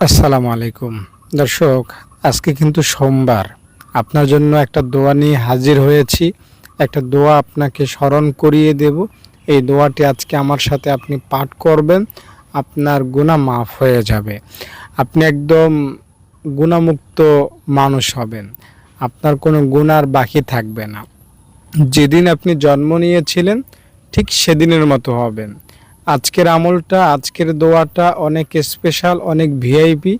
আসসালামু আলাইকুম। দর্শক, আজকে কিন্তু সোমবার। আপনার জন্য একটা দোয়া নিয়ে হাজির হয়েছি। একটা দোয়া আপনাকে স্মরণ করিয়ে দেব। এই দোয়াটি আজকে আমার সাথে আপনি পাঠ করবেন। আপনার গুণা মাফ হয়ে যাবে। আপনি একদম গুণামুক্ত মানুষ হবেন। আপনার কোনো গুণার বাকি থাকবে না। যেদিন আপনি জন্ম নিয়েছিলেন, ঠিক সেদিনের মতো হবেন। আজকের আমলটা, আজকের দোয়াটা অনেক স্পেশাল অনেক ভিআইপি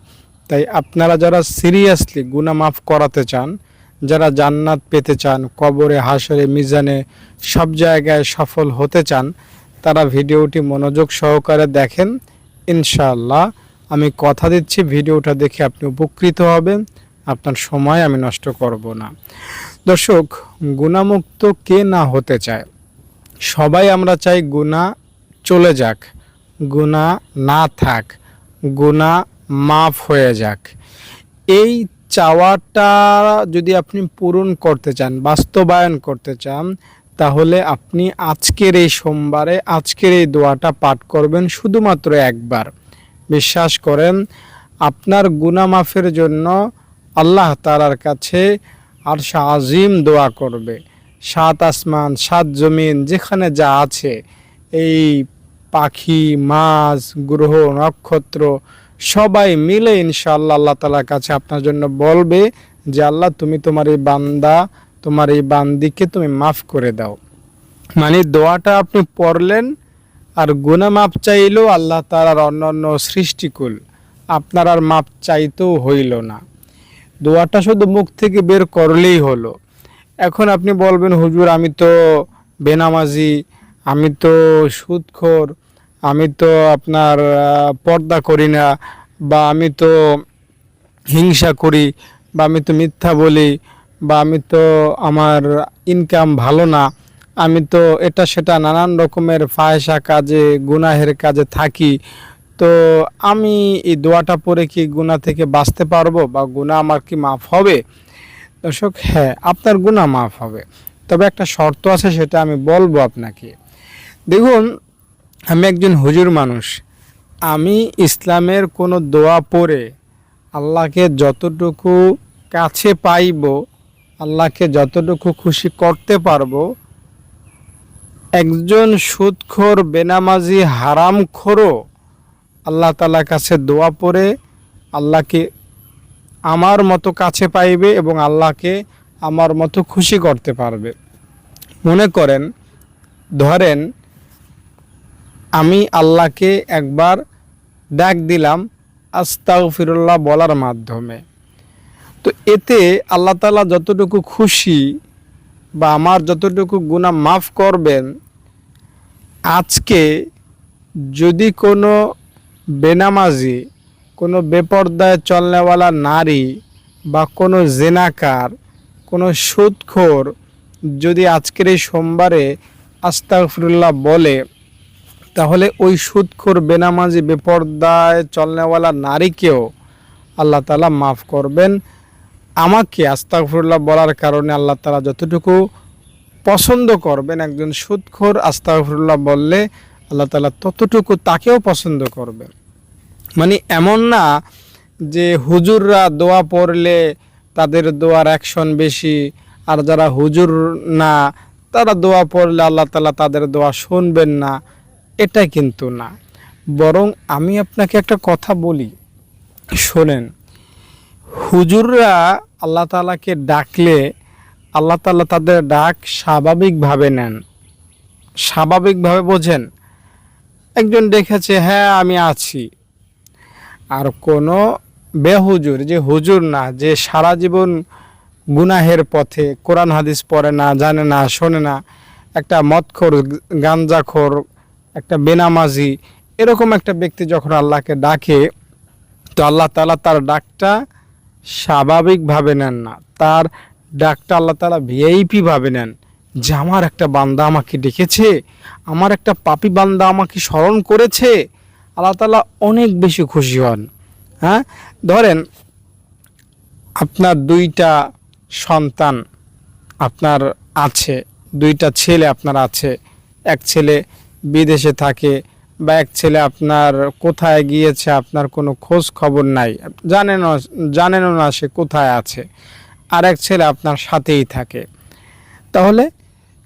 তাই আপনারা যারা সিরিয়াসলি গুণা মাফ করাতে চান, যারা জান্নাত পেতে চান, কবরে হাসরে মিজানে, সব জায়গায় সফল হতে চান, তারা ভিডিওটি মনোযোগ সহকারে দেখেন, ইনশাআল্লাহ। আমি কথা দিচ্ছি, ভিডিওটা দেখে আপনি উপকৃত হবেন, আপনার সময় আমি নষ্ট করব না। দর্শক গুণামুক্ত কে না হতে চায়? সবাই আমরা চাই গুণা চলে যাক। গুণা না থাক গুণা মাফ হয়ে যাক। এই চাওয়াটা যদি আপনি পূরণ করতে চান, বাস্তবায়ন করতে চান, তাহলে আপনি আজকের এই সোমবারে, আজকের এই দোয়াটা পাঠ করবেন শুধুমাত্র একবার। বিশ্বাস করেন, আপনার গুণা মাফের জন্য আল্লাহ তালার কাছে আর আজিম দোয়া করবে। সাত আসমান, সাত জমিন, যেখানে যা আছে, এই পাখি, মাছ, গ্রহ, নক্ষত্র, সবাই মিলে ইনশাআল্লাহ আল্লাহ তালার কাছে আপনার জন্য বলবে যে, আল্লাহ, তুমি তোমার এই বান্দা, তোমার এই বান্দিকে তুমি মাফ করে দাও। মানে দোয়াটা আপনি পড়লেন আর গুনা মাপ চাইলেও আল্লাহ তালার অন্য সৃষ্টিকুল, আপনার আর মাপ চাইতেও হইল না। দোয়াটা শুধু মুখ থেকে বের করলেই হলো। এখন আপনি বলবেন, হুজুর, আমি তো বেনামাজি, আমি তো সুদখোর আমি তো আপনার পর্দা করি না বা আমি তো হিংসা করি বা আমি তো মিথ্যা বলি বা আমি তো আমার ইনকাম ভালো না, আমি তো এটা সেটা নানান রকমের ফায়সা কাজে, গুনাহের কাজে থাকি। তো আমি এই দোয়াটা পরে কি গুনাহ থেকে বাঁচতে পারব বা গুনাহ আমার কি মাফ হবে? দর্শক হ্যাঁ আপনার গুনাহ মাফ হবে। তবে একটা শর্ত আছে, সেটা আমি বলব আপনাকে। দেখুন আমি একজন হুজুর মানুষ। আমি ইসলামের কোনো দোয়া পড়ে আল্লাহকে যতটুকু কাছে পাইব, আল্লাহকে যতটুকু খুশি করতে পারব, একজন সুদখোর, বেনামাজি হারামখোরও আল্লাহ তালার কাছে দোয়া পড়ে, আল্লাহকে আমার মতো কাছে পাইবে এবং আল্লাহকে আমার মতো খুশি করতে পারবে। মনে করেন, ধরেন আমি আল্লাহকে একবার ডাক দিলাম আস্তাগফিরুল্লাহ বলার মাধ্যমে। তো এতে আল্লাহ তালা যতটুকু খুশি বা আমার যতটুকু গুনাহ মাফ করবেন, আজকে যদি কোনো বেনামাজি, কোনো বেপর্দায় চলনেওয়ালা নারী বা কোনো জেনাকার, কোনো সুদখোর যদি আজকের এই সোমবারে আস্তাগফিরুল্লাহ বলে তাহলে ওই সুদখোর বেনামাজি, বেপর্দায় চলনেওয়ালা নারীকেও আল্লাহ তালা মাফ করবেন। আমাকে আস্তাগফিরুল্লাহ বলার কারণে আল্লাহ তালা যতটুকু পছন্দ করবেন একজন সুদখোর আস্তাগফিরুল্লাহ বললে আল্লাহ তালা ততটুকু তাকেও পছন্দ করবেন। মানে এমন না যে হুজুররা দোয়া পড়লে তাদের দোয়ার অ্যাকশন বেশি, আর যারা হুজুর না, তারা দোয়া পড়লে আল্লাহ তালা তাদের দোয়া শুনবেন না। এটা কিন্তু না। বরং আমি আপনাকে একটা কথা বলি। শোনেন, হুজুররা আল্লাহ তালাকে ডাকলে আল্লাহ তালা তাদের ডাক স্বাভাবিকভাবে নেন। স্বাভাবিকভাবে বোঝেন, একজন দেখেছে হ্যাঁ আমি আছি। আর কোনো বেহুজুর, যে হুজুর না, যে সারা জীবন গুনাহের পথে কোরআন হাদিস পড়ে না, জানে না, শোনে না, একটা মদখোর, গাঞ্জাখোর একটা বেনামাজি, এরকম একটা ব্যক্তি যখন আল্লাহকে ডাকে, তো আল্লাহ তালা তার ডাকটা স্বাভাবিকভাবে নেন না। তার ডাকটা আল্লাহ তালা ভিআইপি ভাবে নেন। যে আমার একটা বান্দা আমাকে ডেকেছে, আমার একটা পাপি বান্দা আমাকে স্মরণ করেছে, আল্লাহ তালা অনেক বেশি খুশি হন। হ্যাঁ? ধরেন, আপনার দুইটা সন্তান আপনার আছে, দুইটা ছেলে আপনার আছে। এক ছেলে বিদেশে থাকে বা এক ছেলে আপনার কোথায় গিয়েছে, আপনার কোনো খোঁজ খবর নাই, জানেনও জানেনও না সে কোথায় আছে, আর এক ছেলে আপনার সাথেই থাকে। তাহলে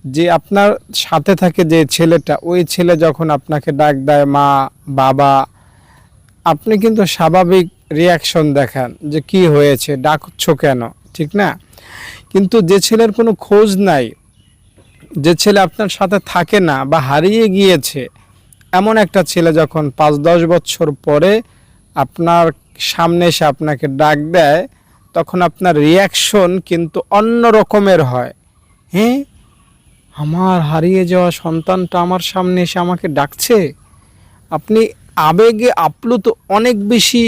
যে আপনার সাথে থাকে যে ছেলেটা, ওই ছেলে যখন আপনাকে ডাক দেয় মা, বাবা, আপনি কিন্তু স্বাভাবিক রিয়াকশন দেখান যে কি হয়েছে, ডাকছ কেন, ঠিক না? কিন্তু যে ছেলের কোনো খোঁজ নাই যে ছেলে আপনার সাথে থাকে না বা হারিয়ে গিয়েছে, এমন একটা ছেলে যখন পাঁচ দশ বছর পরে আপনার সামনে এসে আপনাকে ডাক দেয়, তখন আপনার রিয়াকশন কিন্তু অন্য রকমের হয়। হ্যাঁ আমার হারিয়ে যাওয়া সন্তানটা আমার সামনে এসে আমাকে ডাকছে? আপনি আবেগে আপ্লুত অনেক বেশি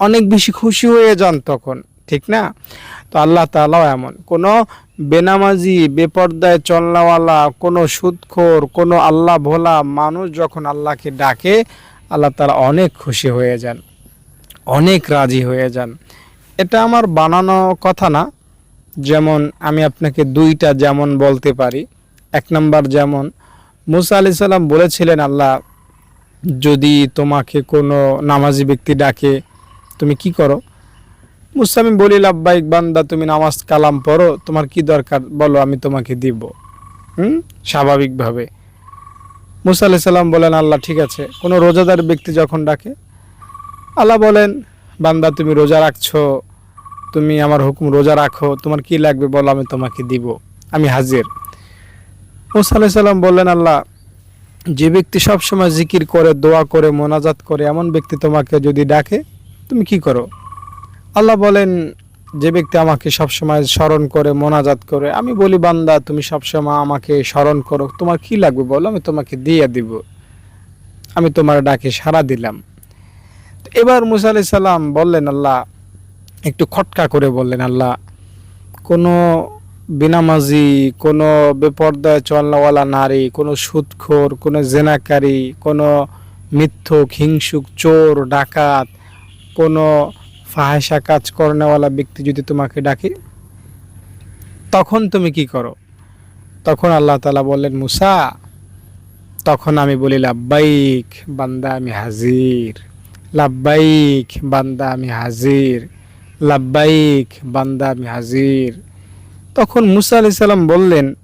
অনেক বেশি খুশি হয়ে যান তখন, ঠিক না? তো আল্লাহ তালাও এমন। কোনো বেনামাজি, বেপর্দায় চলনাওয়ালা, কোনো সুদখোর, কোনো আল্লাহ ভোলা মানুষ যখন আল্লাহকে ডাকে, আল্লাহ তারা অনেক খুশি হয়ে যান, অনেক রাজি হয়ে যান। এটা আমার বানানো কথা না। যেমন আমি আপনাকে দুইটা যেমন বলতে পারি। এক নম্বর যেমন, মুসা আলি সাল্লাম বলেছিলেন, আল্লাহ, যদি তোমাকে কোনো নামাজি ব্যক্তি ডাকে, তুমি কি করো? মুসা আমি বলি, লাব্বাইক বান্দা, তুমি নামাজ কালাম পড়ো, তোমার কি দরকার? বলো, আমি তোমাকে দিব। হুম? স্বাভাবিকভাবে। মুসা আলি সাল্লাম বলেন, আল্লাহ, ঠিক আছে। কোনো রোজাদার ব্যক্তি যখন ডাকে, আল্লাহ বলেন, বান্দা, তুমি রোজা রাখছো, তুমি আমার হুকুম রোজা রাখো, তোমার কি লাগবে? বলো, আমি তোমাকে দিব। আমি হাজির। মুসা আলাহি সাল্লাম বললেন, আল্লাহ, যে ব্যক্তি সবসময় জিকির করে, দোয়া করে, মোনাজাত করে, এমন ব্যক্তি তোমাকে যদি ডাকে, তুমি কি করো? আল্লাহ বলেন, যে ব্যক্তি আমাকে সবসময় স্মরণ করে, মোনাজাত করে, আমি বলি, বান্দা, তুমি সবসময় আমাকে স্মরণ করো। তোমার কি লাগবে বলো? আমি তোমাকে দিয়ে দিব। আমি তোমার ডাকে সাড়া দিলাম। এবার মুসা আলাহি সাল্লাম বললেন, আল্লাহ, একটু খটকা করে বললেন, আল্লাহ, কোনো বিনামাজি, কোনো বেপর্দায় চলনাওয়ালা নারী, কোনো সুদখোর কোনো জেনাকারী, কোনো মিথ্যুক, হিংসুক, চোর, ডাকাত, কোনো ফাহেসা কাজ করনেওয়ালা ব্যক্তি যদি তোমাকে ডাকে, তখন তুমি কি করো? তখন আল্লাহ তালা বললেন, মুসা, তখন আমি বলি, লাব্বাইক, বান্দা, আমি হাজির। লাব্বাইক, বান্দা, আমি হাজির। লাব্বাইক, বান্দা, আমি হাজির। তখন মুসা আলি সাল্লাম বললেন,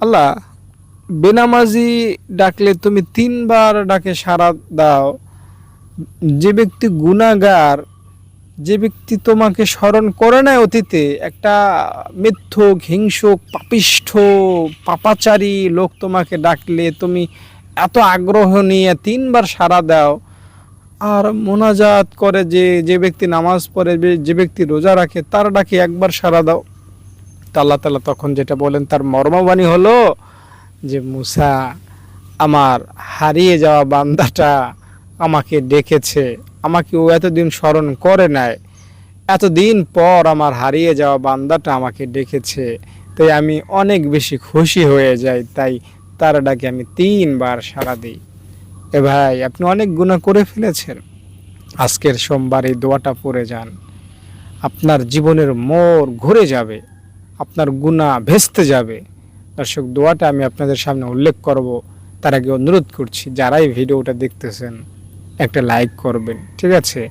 আল্লাহ, বেনামাজি ডাকলে তুমি তিনবার ডাকে সারা দাও। যে ব্যক্তি গুণাগার যে ব্যক্তি তোমাকে স্মরণ করে না অতীতে, একটা মিথ্যুক, হিংসুক, পাপিষ্ঠ, পাপাচারী লোক তোমাকে ডাকলে, তুমি এত আগ্রহ নিয়ে তিনবার সাড়া দাও, আর মোনাজাত করে যে যে ব্যক্তি নামাজ পড়ে, যে- যে ব্যক্তি রোজা রাখে, তার ডাকে একবার সাড়া দাও। তো আল্লাহ তালা তখন যেটা বলেন, তার মর্মবাণী হলো যে, মুসা, আমার হারিয়ে যাওয়া বান্দাটা আমাকে ডেকেছে আমাকে ও এতদিন স্মরণ করে নাই। এতদিন পর আমার হারিয়ে যাওয়া বান্দাটা আমাকে ডেকেছে। তাই আমি অনেক বেশি খুশি হয়ে যাই, তাই তার ডাকে আমি তিনবার সাড়া দিই। এ ভাই, আপনি অনেক গুণা করে ফেলেছেন। আজকের সোমবার এই দোয়াটা পড়ে যান। আপনার জীবনের মোড় ঘুরে যাবে, আপনার গুণা ভেস্তে যাবে। দর্শক, দোয়াটা আমি আপনাদের সামনে উল্লেখ করব। তার আগে অনুরোধ করছি, যারাই ভিডিওটা দেখতেছেন একটা লাইক করবেন, ঠিক আছে?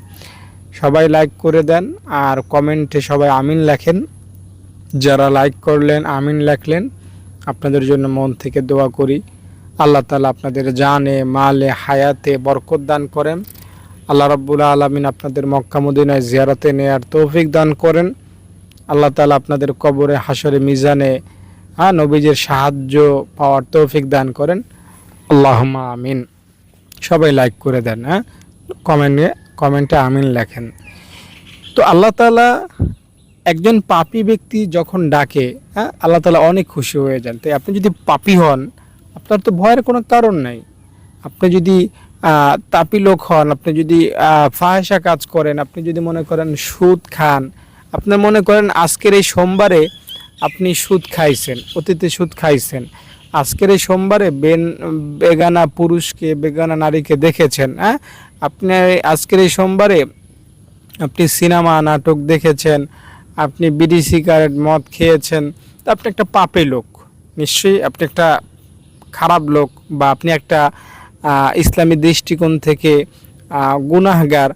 সবাই লাইক করে দেন আর কমেন্টে সবাই আমিন লেখেন। যারা লাইক করলেন, আমিন লেখলেন, আপনাদের জন্য মন থেকে দোয়া করি। আল্লাহ তালা আপনাদের জানে, মালে, হায়াতে বরকত দান করেন। আল্লাহ রাব্বুল আলমিন আপনাদের মক্কা, মদিনায় জিয়ারতে নেয়ার তৌফিক দান করেন। আল্লাহ তালা আপনাদের কবরে হাসরে, মিজানে হ্যাঁ নবীজের সাহায্য পাওয়ার তৌফিক দান করেন। আল্লাহমা আমিন। সবাই লাইক করে দেন হ্যাঁ? কমেন্টে কমেন্টে আমিন লেখেন। তো আল্লাহ তালা একজন পাপি ব্যক্তি যখন ডাকে হ্যাঁ আল্লাহ তালা অনেক খুশি হয়ে যান। তাই আপনি যদি পাপি হন, আপনার তো ভয়ের কোনো কারণ নাই। আপনি যদি তাপি লোক হন, আপনি যদি ফাহেসা কাজ করেন, আপনি যদি মনে করেন সুদ খান, আপনি মনে করেন আজকের এই সোমবারে আপনি সুদ খাইছেন, অতীতে সুদ খাইছেন আজকের এই সোমবারে বেন বেগানা পুরুষকে, বেগানা নারীকে দেখেছেন হ্যাঁ? আপনি আজকের এই সোমবারে আপনি সিনেমা, নাটক দেখেছেন, আপনি বিড়ি, সিগারেট, মদ খেয়েছেন, তা আপনি একটা পাপে লোক। নিশ্চয়ই আপনি একটা খারাপ লোক বা আপনি একটা ইসলামী দৃষ্টিকোণ থেকে গুনাহগার।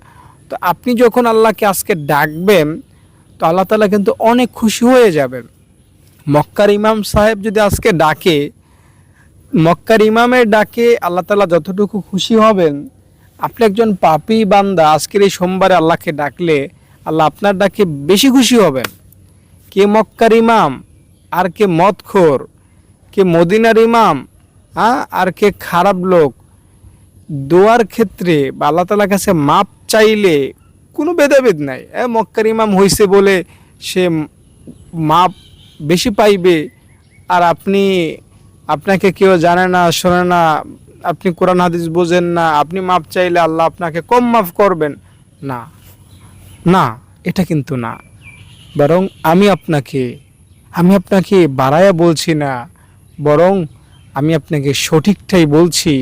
তো আপনি যখন আল্লাহকে আজকে ডাকবেন, তো আল্লাহ তালা কিন্তু অনেক খুশি হয়ে যাবেন। মক্কার ইমাম সাহেব যদি আজকে ডাকে মক্কার ইমামের ডাকে আল্লাহ তালা যতটুকু খুশি হবেন, আপনি একজন পাপি বান্দা আজকের এই সোমবারে আল্লাহকে ডাকলে আল্লাহ আপনার ডাকে বেশি খুশি হবেন। কে মক্কার ইমাম, আর কে মদখোর, কে মদিনার ইমাম হ্যাঁ আর কে খারাপ লোক, দোয়ার ক্ষেত্রে বা আল্লাহ তালার কাছে মাপ চাইলে কোনো ভেদাভেদ নাই। মক্কার ইমাম হয়েছে বলে সে মাপ বেশি পাইবে, আর আপনি আপনাকে কেউ জানে না, শোনে না, আপনি কোরআন, হাদিস বোঝেন না, আপনি মাপ চাইলে আল্লাহ আপনাকে কম মাফ করবেন। না। না, এটা কিন্তু না। বরং আমি আপনাকে আমি আপনাকে বাড়ায়া বলছি না, বরং আমি আপনাকে সঠিকটাই বলছি।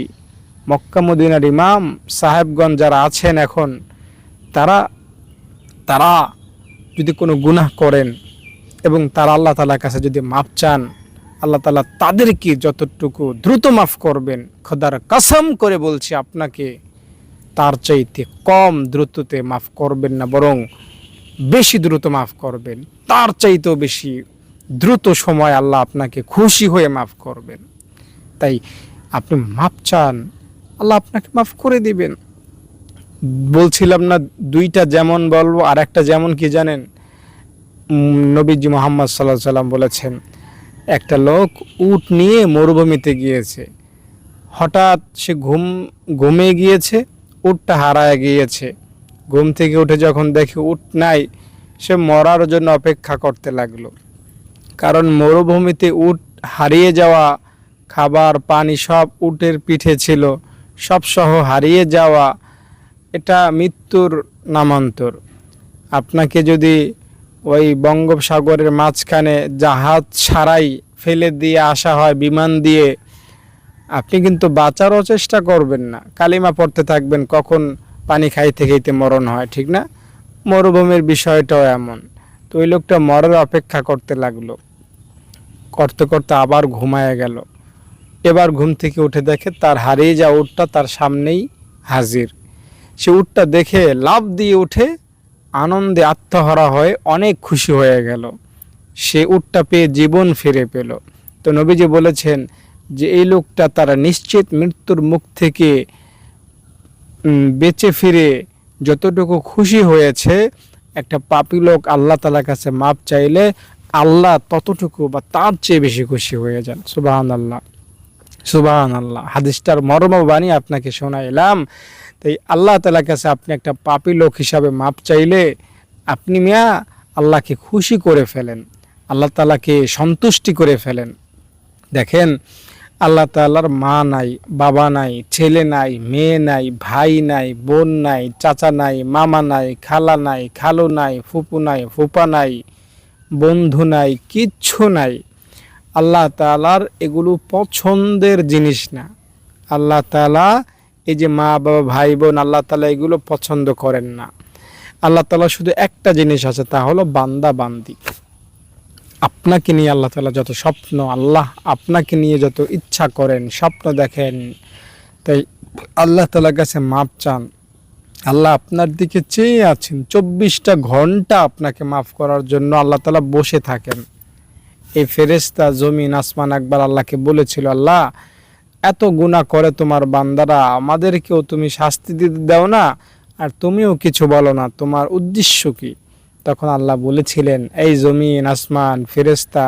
মক্কা মদিনার ইমাম সাহেবগঞ্জ যারা আছেন এখন, তারা তারা যদি কোনো গুনাহ করেন এবং তারা আল্লাহ তালার কাছে যদি মাপ চান আল্লাহ তালা তাদেরকে যতটুকু দ্রুত মাফ করবেন, খোদার কসম করে বলছি আপনাকে, তার চাইতে কম দ্রুততে মাফ করবেন না, বরং বেশি দ্রুত মাফ করবেন। তার চাইতেও বেশি দ্রুত সময় আল্লাহ আপনাকে খুশি হয়ে মাফ করবেন। তাই আপনি মাফ চান, আল্লাহ আপনাকে মাফ করে দিবেন। বলছিলাম না, দুইটা যেমন বলব আর একটা যেমন কি জানেন? নবীজি মোহাম্মদ সাল্লাহ সাল্লাম বলেছেন একটা লোক উট নিয়ে মরুভূমিতে গিয়েছে। হঠাৎ সে ঘুম ঘুমে গিয়েছে, উটটা হারায় গিয়েছে। ঘুম থেকে উঠে যখন দেখে উট নাই, সে মরার জন্য অপেক্ষা করতে লাগল। কারণ মরুভূমিতে উট হারিয়ে যাওয়া, খাবার, পানি সব উটের পিঠে ছিল, সব সহ হারিয়ে যাওয়া, এটা মৃত্যুর নামান্তর। আপনাকে যদি ওই বঙ্গোপসাগরের মাঝখানে জাহাজ ছাড়াই ফেলে দিয়ে আসা হয় বিমান দিয়ে। আপনি কিন্তু বাঁচারও চেষ্টা করবেন না। কালিমা পড়তে থাকবেন, কখন পানি খাইতে খাইতে মরণ হয়, ঠিক না? মরুভূমির বিষয়টাও এমন। তো ওই লোকটা মরার অপেক্ষা করতে লাগল। করতে করতে আবার ঘুমায় গেল। এবার ঘুম থেকে উঠে দেখে তার হারিয়ে যাওয়া উটটা তার সামনেই হাজির। সে উটটা দেখে লাভ দিয়ে উঠে আনন্দে আত্মহারা হয়ে অনেক খুশি হয়ে গেল। সে উটটা পেয়ে জীবন ফিরে পেল। তো নবীজি বলেছেন যে, এই লোকটা তারা নিশ্চিত মৃত্যুর মুখ থেকে বেঁচে ফিরে যতটুকু খুশি হয়েছে, একটা পাপী লোক আল্লাহ তালার কাছে মাপ চাইলে আল্লাহ ততটুকু বা তার চেয়ে বেশি খুশি হয়ে যান। সুবাহান আল্লাহ সুবাহান আল্লাহ হাদিসটার মর্মবাণী আপনাকে শোনাইলাম। তাই আল্লাহ তালার কাছে আপনি একটা পাপী লোক হিসাবে মাপ চাইলে আপনি মিয়া আল্লাহকে খুশি করে ফেলেন, আল্লাহ তালাকে সন্তুষ্টি করে ফেলেন। দেখেন, আল্লাহ তাল্লার মা নাই, বাবা নাই, ছেলে নাই, মেয়ে নাই, ভাই নাই, বোন নাই, চাচা নাই, মামা নাই, খালা নাই, খালু নাই, ফুপু নাই, ফুপা নাই, বন্ধু নাই, কিচ্ছু নাই। আল্লাহ তালার এগুলো পছন্দের জিনিস না। আল্লাহ তালা এই যে মা, বাবা, ভাই, বোন, আল্লাহ তালা এগুলো পছন্দ করেন না। আল্লাহ তালা শুধু একটা জিনিস আছে, তা হলো বান্দা বান্দি। আপনাকে নিয়ে আল্লাহ তালা যত স্বপ্ন, আল্লাহ আপনাকে নিয়ে যত ইচ্ছা করেন, স্বপ্ন দেখেন, তাই আল্লাহ তালার কাছে মাপ চান। আল্লাহ আপনার দিকে চেয়ে আছেন, চব্বিশটা ঘণ্টা আপনাকে মাফ করার জন্য আল্লাহ তালা বসে থাকেন। এই ফেরেস্তা জমিন, আসমান একবার আল্লাহকে বলেছিল, আল্লাহ এত গুণা করে তোমার বান্দারা, আমাদেরকেও তুমি শাস্তি দিতে দাও না, আর তুমিও কিছু বলো না, তোমার উদ্দেশ্য কি? তখন আল্লাহ বলেছিলেন, এই জমিন, আসমান ফেরেস্তা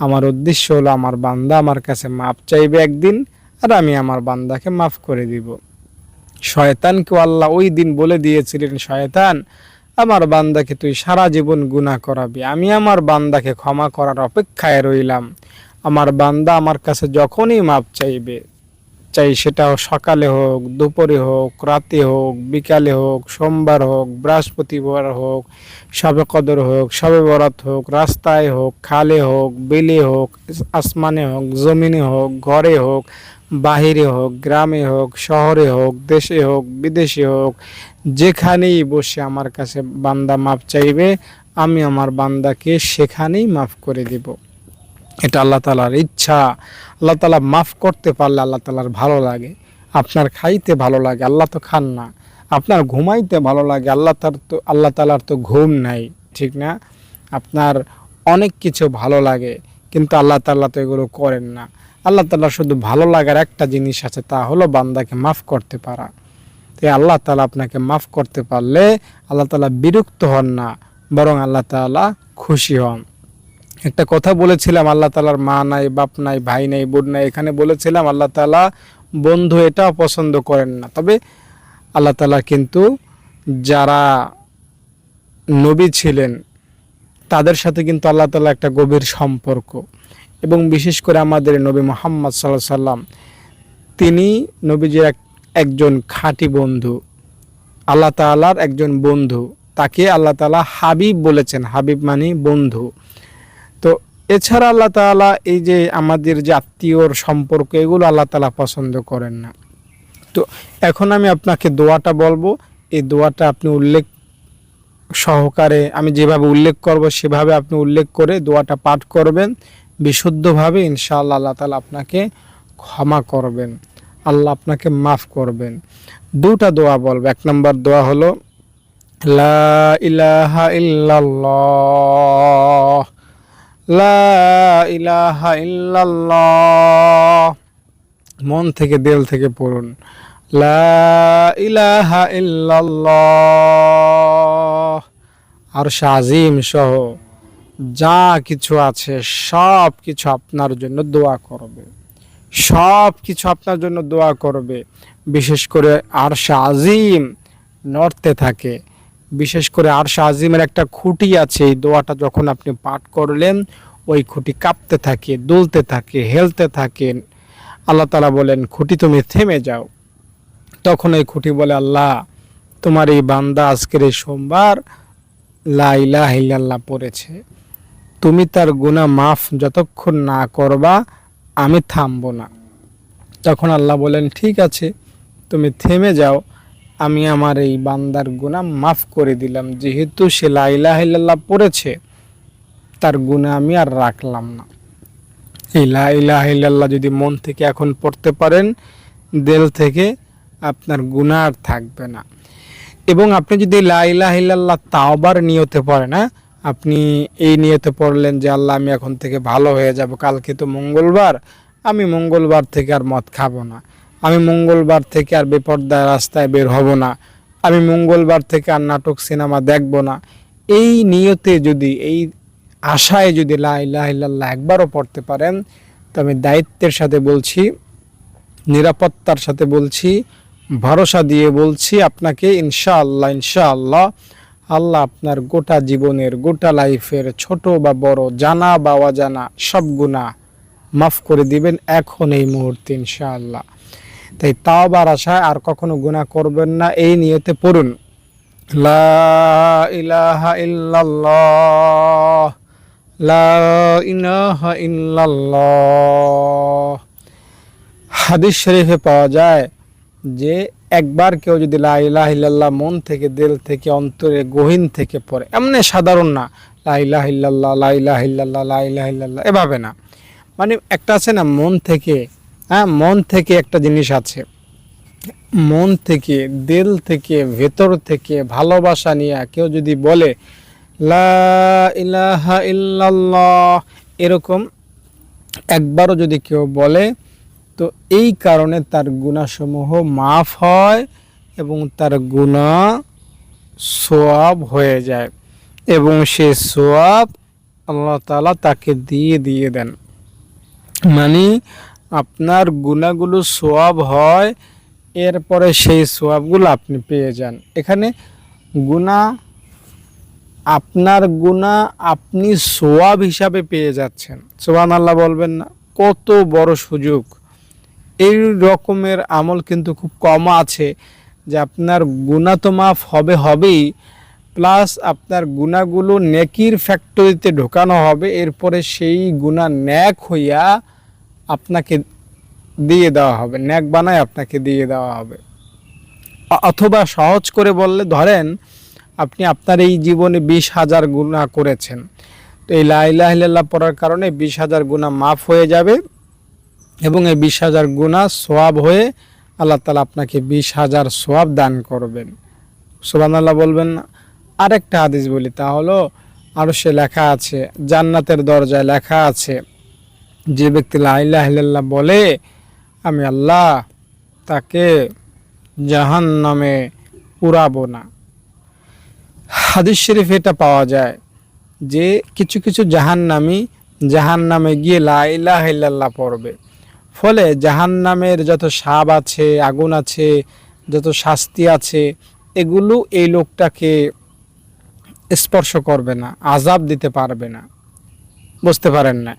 আমার উদ্দেশ্য হলো আমার বান্দা আমার কাছে মাপ চাইবে একদিন, আর আমি আমার বান্দাকে মাফ করে দিব। শয়তানকেও আল্লাহ ওই দিন বলে দিয়েছিলেন, শয়তান, আমার বান্দাকে তুই সারা জীবন গুণা করাবি। আমি আমার বান্দাকে ক্ষমা করার অপেক্ষায় রইলাম। আমার বান্দা আমার কাছে যখনই মাপ চাইবে, চাই সেটা সকালে হোক, দুপুরে হোক, রাতে হোক, বিকালে হোক, সোমবার হোক, বৃহস্পতিবার হোক, সবে কদর হোক, সবে বরাত হোক, রাস্তায় হোক, খালে হোক, বিলে হোক, আসমানে হোক, জমিনে হোক, ঘরে হোক, বাহিরে হোক, গ্রামে হোক, শহরে হোক, দেশে হোক, বিদেশে হোক, যেখানেই বসে আমার কাছে বান্দা মাপ চাইবে, আমি আমার বান্দাকে সেখানেই মাফ করে দিব। এটা আল্লাহ তালার ইচ্ছা। আল্লাহ তালা মাফ করতে পারলে আল্লাহ তালার ভালো লাগে। আপনার খাইতে ভালো লাগে, আল্লাহ তো খান না। আপনার ঘুমাইতে ভালো লাগে, আল্লাহ তার তো, আল্লাহ তালার তো ঘুম নাই, ঠিক না? আপনার অনেক কিছু ভালো লাগে, কিন্তু আল্লাহ তাল্লাহ তো এগুলো করেন না। আল্লাহ তাল্লাহ শুধু ভালো লাগার একটা জিনিস আছে, তা হলো বান্দাকে মাফ করতে পারা। তাই আল্লাহ তালা আপনাকে মাফ করতে পারলে আল্লাহ তালা বিরক্ত হন না, বরং আল্লাহ তালা খুশি হন। একটা কথা বলেছিলাম, আল্লাহ তালার মা নাই, বাপ নাই, ভাই নাই, বোন নাই, এখানে বলেছিলাম আল্লাহ তালা বন্ধু এটা পছন্দ করেন না। তবে আল্লাহ তালা কিন্তু যারা নবী ছিলেন, তাদের সাথে কিন্তু আল্লাহ তালা একটা গভীর সম্পর্ক। এবং বিশেষ করে আমাদের নবী মোহাম্মদ সাল্লাহ সাল্লাম, তিনি নবীজির এক, একজন খাঁটি বন্ধু, আল্লাহ তালার একজন বন্ধু, তাকে আল্লাহ তালা হাবিব বলেছেন। হাবিব মানে বন্ধু। এছাড়া আল্লাহ তালা এই যে আমাদের যে আত্মীয়র সম্পর্ক, এগুলো আল্লাহ তালা পছন্দ করেন না। তো এখন আমি আপনাকে দোয়াটা বলব। এই দোয়াটা আপনি উল্লেখ সহকারে আমি যেভাবে উল্লেখ করব, সেভাবে আপনি উল্লেখ করে দোয়াটা পাঠ করবেন। বিশুদ্ধভাবে ইনশাআল্লাহ আল্লাহ তালা আপনাকে ক্ষমা করবেন। আল্লাহ আপনাকে মাফ করবেন। দুটা দোয়া বলব। এক নম্বর দোয়া হলো, লা ইলাহা ইল্লাল্লাহ। ইলাহা মন থেকে দেল থেকে পড়ুন। লা ইলাহা আর শাজিম সহ যা কিছু আছে, সব কিছু আপনার জন্য দোয়া করবে। সব কিছু আপনার জন্য দোয়া করবে। বিশেষ করে আর আজিম নড়তে থাকে। বিশেষ করে আর আজিমের একটা খুঁটি আছে, এই দোয়াটা যখন আপনি পাঠ করলেন, ওই খুঁটি কাঁপতে থাকে, দুলতে থাকে, হেলতে থাকে। আল্লাহ তালা বলেন, খুঁটি তুমি থেমে যাও। তখন এই খুঁটি বলে, আল্লাহ, তোমার এই বান্দা আজকের এই সোমবার লাইলা হিল্লাল্লাহ পড়েছে। তুমি তার গুণা মাফ যতক্ষণ না করবা, আমি থামবো না। তখন আল্লাহ বলেন, ঠিক আছে, তুমি থেমে যাও। আমি আমার এই বান্দার গুণা মাফ করে দিলাম। যেহেতু সে লাইলা হিল্লাল্লাহ পড়েছে, তার গুণা আমি আর রাখলাম না। এই লাইলা হিল্লাল্লাহ যদি মন থেকে এখন পড়তে পারেন, দেল থেকে আপনার গুণা আর থাকবে না। এবং আপনি যদি লাইলা হিল্লাল্লাহ তাওবার নিয়তে পড়েন হ্যাঁ আপনি এই নিয়তে পড়লেন যে আল্লাহ আমি এখন থেকে ভালো হয়ে যাব, কালকে তো মঙ্গলবার, আমি মঙ্গলবার থেকে আর মদ খাব না। আমি মঙ্গলবার থেকে আর বেপর্দায় রাস্তায় বের হব না। আমি মঙ্গলবার থেকে আর নাটক, সিনেমা দেখব না। এই নিয়তে যদি, এই আশায় যদি লাইল্লাহ একবারও পড়তে পারেন, তো আমি দায়িত্বের সাথে বলছি, নিরাপত্তার সাথে বলছি, ভরসা দিয়ে বলছি আপনাকে, ইনশাআল্লাহ ইনশাআল্লাহ, আল্লাহ আপনার গোটা জীবনের, গোটা লাইফের ছোট বা বড়, জানা বা অজানা সব গুণা মাফ করে দিবেন এখন এই মুহূর্তে, ইনশাআল্লাহ। তাই তাওবার আশায় আর কখনো গুণা করবেন না, এই নিয়তে পড়ুন। লা ইলাহা লা ইলাহা হাদিস শরীফে পাওয়া যায় যে একবার কেউ যদি লা ইলাহা ইল্লাল্লাহ মন থেকে, দিল থেকে, অন্তরে, গহীন থেকে পড়ে, এমনি সাধারণ না, লা ইলাহা ইল্লাল্লাহ, লা ইলাহা ইল্লাল্লাহ, লা ইল্লাল্লাহ, এভাবে না। মানে একটা আছে না, মন থেকে হ্যাঁ মন থেকে একটা জিনিস আছে। মন থেকে, দিল থেকে, ভেতর থেকে ভালোবাসা নিয়ে কেউ যদি বলে, লা ইলাহা ইল্লাল্লাহ এরকম একবারও যদি কেউ বলে, তো এই কারণে তার গুণাসমূহ মাফ হয় এবং তার গুণা সোয়াব হয়ে যায় এবং সে সোয়াব আল্লাহ তালা তাকে দিয়ে দিয়ে দেন। মানে আপনার গুণাগুলো সোয়াব হয়, এরপরে সেই সোয়াবগুলো আপনি পেয়ে যান। এখানে গুণা, আপনার গুণা আপনি সোয়াব হিসাবে পেয়ে যাচ্ছেন। সোহান আল্লাহ বলবেন না, কত বড় সুযোগ। এই রকমের আমল কিন্তু খুব কম আছে যে আপনার গুণা তো মাফ হবে হবেই, প্লাস আপনার গুণাগুলো নেকির ফ্যাক্টরিতে ঢোকানো হবে, এরপরে সেই গুণা ন্যাক হইয়া আপনাকে দিয়ে দেওয়া হবে, ন্যাক বানায় আপনাকে দিয়ে দেওয়া হবে। অথবা সহজ করে বললে, ধরেন আপনি আপনার এই জীবনে বিশ হাজার গুণা করেছেন, তো এই লাইলাহ পড়ার কারণে বিশ হাজার গুণা মাফ হয়ে যাবে এবং এই বিশ হাজার গুণা সোয়াব হয়ে আল্লাহ তালা আপনাকে বিশ হাজার সোয়াব দান করবেন। সোবান আল্লাহ বলবেন আরেকটা হাদিস বলি, তা হলো আরও সে লেখা আছে, জান্নাতের দরজায় লেখা আছে যে ব্যক্তি লাইল্লাহ বলে, আমি আল্লাহ তাকে জাহান নামে পুরাবো না। হাদিস শরীফ এটা পাওয়া যায় যে কিছু কিছু জাহান নামি জাহান নামে গিয়ে লাইলাহ ইল্লাল্লাহ পড়বে। ফলে জাহান নামের যত সাপ আছে, আগুন আছে, যত শাস্তি আছে, এগুলো এই লোকটাকে স্পর্শ করবে না আজাব দিতে পারবে না। বুঝতে পারেন না?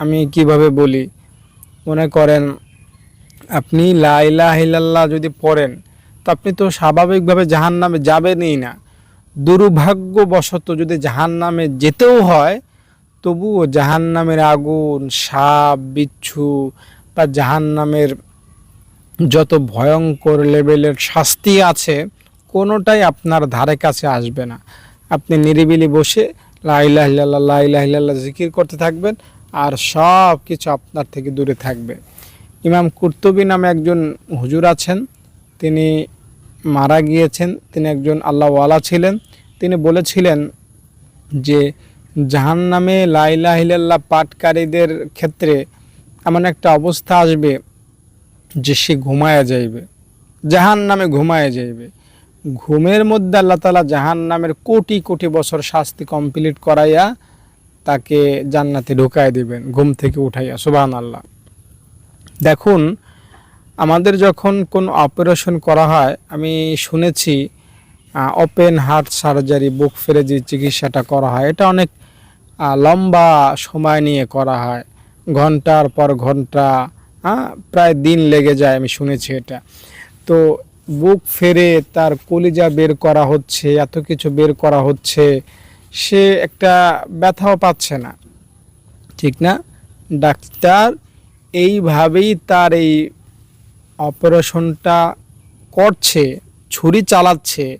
আমি কীভাবে বলি? মনে করেন, আপনি লাইলা হিলাল্লাহ যদি পড়েন, তো আপনি তো স্বাভাবিকভাবে জাহান নামে যাবেনই না। দুর্ভাগ্যবশত যদি জাহান নামে যেতেও হয়, তবুও জাহান নামের আগুন, সাপ, বিচ্ছু বা জাহান নামের যত ভয়ঙ্কর লেভেলের শাস্তি আছে, কোনোটাই আপনার ধারে কাছে আসবে না। আপনি নিরিবিলি বসে লাইলাহ লাইলাহ জিকির করতে থাকবেন আর সব কিছু আপনার থেকে দূরে থাকবে। ইমাম কুর্তুবী নামে একজন হুজুর আছেন, তিনি মারা গিয়েছেন, তিনি একজন আল্লাহওয়ালা ছিলেন। তিনি বলেছিলেন যে জাহান নামে লাইলাহ ইল্লাল্লাহ পাঠকারীদের ক্ষেত্রে এমন একটা অবস্থা আসবে যে সে ঘুমায়া যাইবে জাহান নামে ঘুমায় যাইবে। ঘুমের মধ্যে আল্লাহ তালা জাহান নামের কোটি কোটি বছর শাস্তি কমপ্লিট করাইয়া তাকে জান্নাতে ঢুকায় দিবেন, ঘুম থেকে উঠাইয়া সুবাহান আল্লাহ দেখুন, আমাদের যখন কোন অপারেশন করা হয়, আমি শুনেছি ওপেন হার্ট সার্জারি বুক ফেরে যে চিকিৎসাটা করা হয়, এটা অনেক লম্বা সময় নিয়ে করা হয়। ঘণ্টার পর ঘণ্টা হ্যাঁ প্রায় দিন লেগে যায়, আমি শুনেছি এটা। তো বুক ফেরে তার কলিজা বের করা হচ্ছে, এত কিছু বের করা হচ্ছে সে একটা ব্যথাও পাচ্ছে না। ঠিক না? ডাক্তার এইভাবেই তার এই অপারেশনটা করছে, ছুরি চালাচ্ছে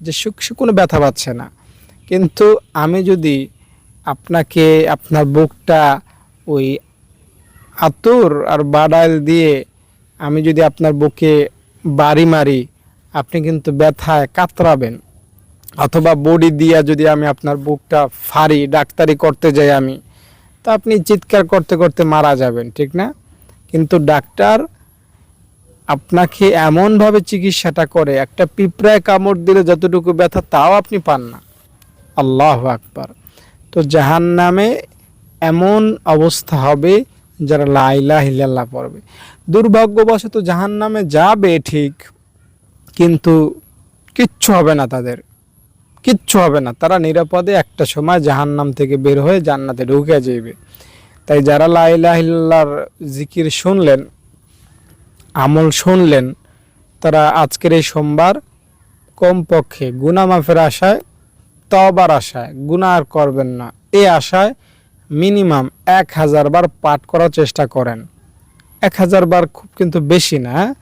যে সে- কোনো ব্যথা পাচ্ছে না। কিন্তু আমি যদি আপনাকে আপনার বুকটা ওই আতর আর বাডাইল দিয়ে আমি যদি আপনার বুকে বাড়ি মারি, আপনি কিন্তু ব্যথায় কাতরাবেন। অথবা বডি দিয়া যদি আমি আপনার বুকটা ফাড়ি, ডাক্তারি করতে যাই আমি, তা আপনি চিৎকার করতে করতে মারা যাবেন, ঠিক না? কিন্তু ডাক্তার আপনাকে এমনভাবে চিকিৎসাটা করে, একটা পিঁপড়ায় কামড় দিলে যতটুকু ব্যথা তাও আপনি পান না। আল্লাহ আকবার। তো জাহান নামে এমন অবস্থা হবে যারা লাইলা হিল্লাল্লাহ পড়বে। দুর্ভাগ্যবশত জাহান নামে যাবে ঠিক, কিন্তু কিচ্ছু হবে না তাদের। কিচ্ছু হবে না। তারা নিরাপদে একটা সময় জাহান্নাম থেকে বের হয়ে জান্নাতে ঢুকে যাইবে। তাই যারা লাইলা হিল্লার জিকির শুনলেন, আমল শুনলেন, তারা আজকের এই সোমবার কমপক্ষে গুনা মাফের আশায় তবার আশায় গুণা আর করবেন না। এই আশায় মিনিমাম এক হাজার বার পাঠ করার চেষ্টা করেন। এক হাজার বার খুব কিন্তু বেশি না হ্যাঁ?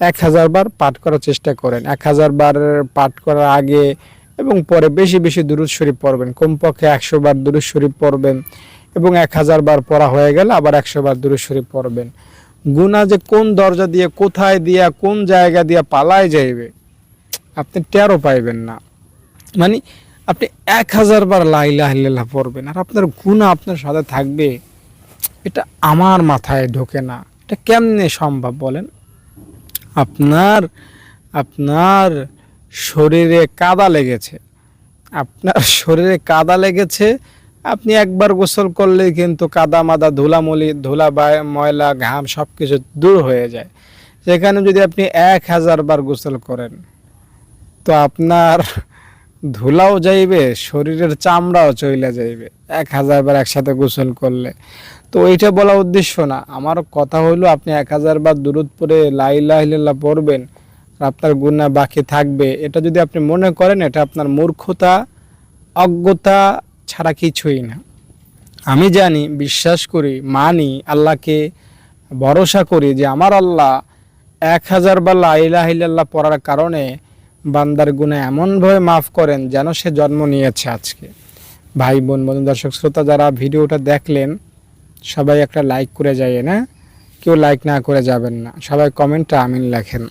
এক হাজার বার পাঠ করার চেষ্টা করেন। এক হাজার বার পাঠ করার আগে এবং পরে বেশি বেশি দুরুদ শরীফ পড়বেন। কমপক্ষে একশো বার দুরুদ শরীফ পড়বেন এবং এক হাজার বার পড়া হয়ে গেলে আবার একশো বার দুরুদ শরীফ পড়বেন। গুণা যে কোন দরজা দিয়ে, কোথায় দিয়া, কোন জায়গা দিয়া পালায় যাইবে, আপনি টেরও পাইবেন না। মানে আপনি এক হাজার বার লাইলাহ পড়বেন, আর আপনার গুণা আপনার সাথে থাকবে, এটা আমার মাথায় ঢোকে না। এটা কেমনে সম্ভব বলেন? আপনার আপনার শরীরে কাদা লেগেছে। আপনার শরীরে কাদা লেগেছে, আপনি একবার গোসল করলে কিন্তু কাদা মাদা ধুলামলি ধুলা বা- ময়লা, ঘাম সব কিছু দূর হয়ে যায়। সেখানে যদি আপনি এক হাজার বার গোসল করেন, তো আপনার ধুলাও যাইবে, শরীরের চামড়াও চইলা যাইবে এক হাজার বার একসাথে গোসল করলে। তো ওইটা বলা উদ্দেশ্য না। আমার কথা হলো আপনি এক হাজার বার দূরত পরে লাইলাহ পড়বেন আপনার গুণা বাকি থাকবে। এটা যদি আপনি মনে করেন, এটা আপনার মূর্খতা, অজ্ঞতা ছাড়া কিছুই না। আমি জানি, বিশ্বাস করি, মানি, আল্লাহকে ভরসা করি যে আমার আল্লাহ এক হাজার বার লাইলাহ পড়ার কারণে বান্দার গুণে এমনভাবে মাফ করেন যেন সে জন্ম নিয়েছে আজকে। ভাই, বোন, বন্ধু, দর্শক, শ্রোতা যারা ভিডিওটা দেখলেন, সবাই একটা লাইক করে যায় না কেউ লাইক না করে যাবেন না। সবাই কমেন্টটা আমিন লেখেন।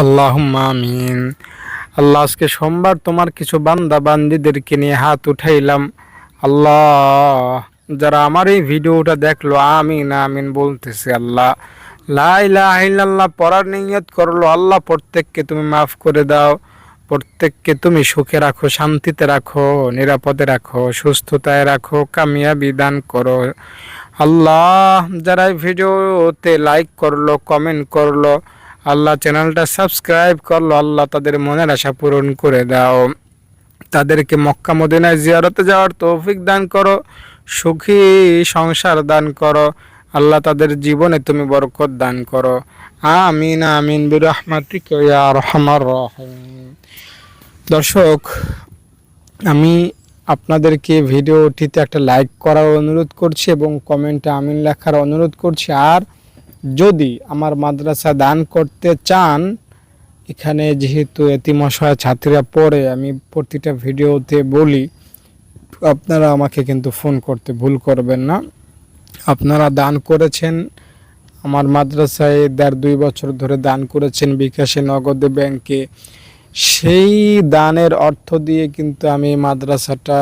আল্লাহ আমিন। আল্লাহ আজকে সোমবার তোমার কিছু বান্দা বান্দিদেরকে নিয়ে হাত উঠাইলাম। আল্লাহ, যারা আমার এই ভিডিওটা দেখল, আমিন আমিন বলতেছে আল্লাহ। লাইল্লাহ পড়ার নিয়ত করল, আল্লাহ প্রত্যেককে তুমি মাফ করে দাও। প্রত্যেককে তুমি সুখে রাখো, শান্তিতে রাখো, নিরাপদে রাখো, সুস্থতায় রাখো, কামিয়াবি দান করো। আল্লাহ, যারা এই ভিডিওতে লাইক করল কমেন্ট করল আল্লাহ চ্যানেলটা সাবস্ক্রাইব করল, আল্লাহ তাদের মনের আশা পূরণ করে দাও। তাদেরকে মক্কা মদিনায় জিয়ারতে যাওয়ার তৌফিক দান করো, সুখী সংসার দান করো, আল্লাহ তাদের জীবনে তুমি বরকত দান করো। আমিন আমিন, বিরহমাতিক রহমার রহিম। দর্শক, আমি আপনাদেরকে ভিডিওটিতে একটা লাইক করার অনুরোধ করছি এবং কমেন্টে আমিন লেখার অনুরোধ করছি। আর যদি আমার মাদ্রাসা দান করতে চান, এখানে যেহেতু এতিমশয় ছাত্রীরা পড়ে, আমি প্রতিটা ভিডিওতে বলি, আপনারা আমাকে কিন্তু ফোন করতে ভুল করবেন না। আপনারা দান করেছেন, আমার মাদ্রাসায় দেড় দুই বছর ধরে দান করেছেন বিকাশে নগদে ব্যাংকে। সেই দানের অর্থ দিয়ে কিন্তু আমি মাদ্রাসাটা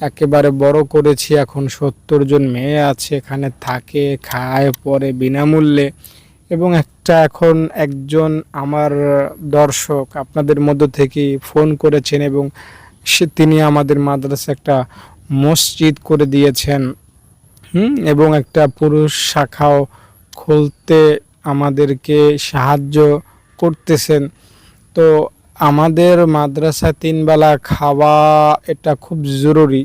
একেবারে বড় করেছি এখন সত্তর জন মেয়ে আছে, এখানে থাকে, খায়, পরে বিনামূল্যে। এবং একটা এখন একজন আমার দর্শক আপনাদের মধ্য থেকে ফোন করেছেন এবং সে তিনি আমাদের মাদ্রাসা একটা মসজিদ করে দিয়েছেন। হুম? এবং একটা পুরুষ শাখাও খুলতে আমাদেরকে সাহায্য করতেছেন। তো আমাদের মাদ্রাসা তিনবেলা খাওয়া এটা খুব জরুরি।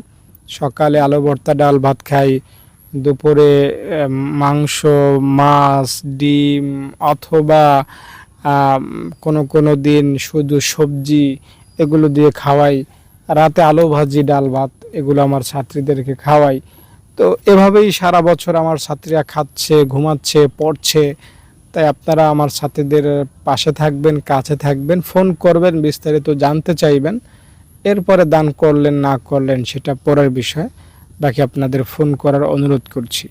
সকালে আলু ভর্তা, ডাল ভাত খাই, দুপুরে মাংস, মাছ, ডিম অথবা কোনো কোনো দিন শুধু সবজি এগুলো দিয়ে খাওয়াই। রাতে আলু ভাজি, ডাল ভাত এগুলো আমার ছাত্রীদেরকে খাওয়াই। তো এভাবেই সারা বছর আমার ছাত্রীরা খাচ্ছে, ঘুমাচ্ছে, পড়ছে। তাই আপনারা আমার সাথীদের পাশে থাকবেন, কাছে থাকবেন, ফোন করবেন, বিস্তারিত জানতে চাইবেন। এরপরে দান করলেন, না করলেন, সেটা পরের বিষয়। বাকি আপনাদের ফোন করার অনুরোধ করছি।